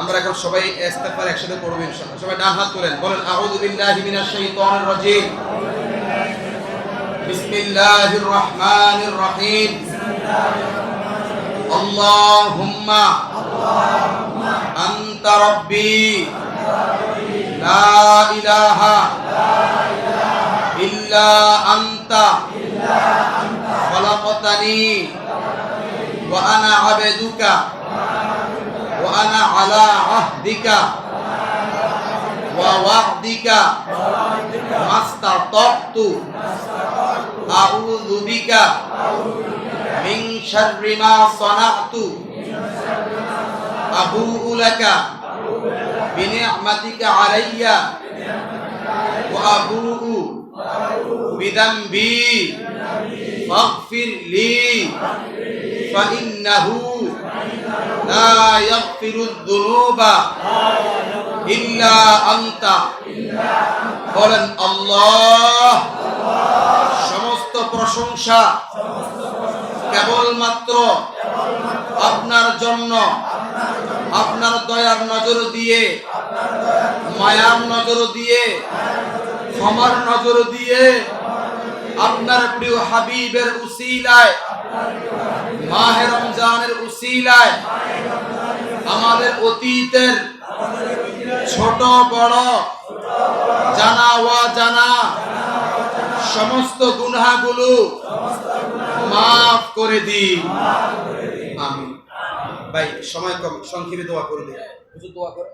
আমরা এখন সবাই ইস্তেগফার একসাথে পড়ব ইনশাআল্লাহ। সবাই ডান হাত তুলেন, বলেন, আউযু বিল্লাহি মিনাশ শাইতানির রাজিম। বিসমিল্লাহির রহমানির রহিম। আল্লাহুম্মা আনতা রাব্বি লা ইলাহা ইল্লা আনতা wa ana ala ahdika. Wa wa'dika. Mastata'tu a'udzu bika. Min syarri ma sana'tu. Abu ulaka bi ni'matika alayya. Wa abu'u bi dhanbi. Faghfir li. Fa innahu لا يغفر الذنوب إلا أنت বলেন আল্লাহ সমস্ত প্রশংসা কেবলমাত্র আপনার জন্য আপনার দয়ার নজর দিয়ে মায়ার নজর দিয়ে ক্ষমার নজর দিয়ে আপনার প্রিয় হাবিবের উসিলায় মাহে রমজানের উসিলায়, আমাদের অতীতের ছোট বড় জানা ওয়া জানা, সমস্ত গুনাগুলো মাফ করে দিন। আমি ভাই, সময় কম, সংক্ষেপে দোয়া করে হুজুর দোয়া করে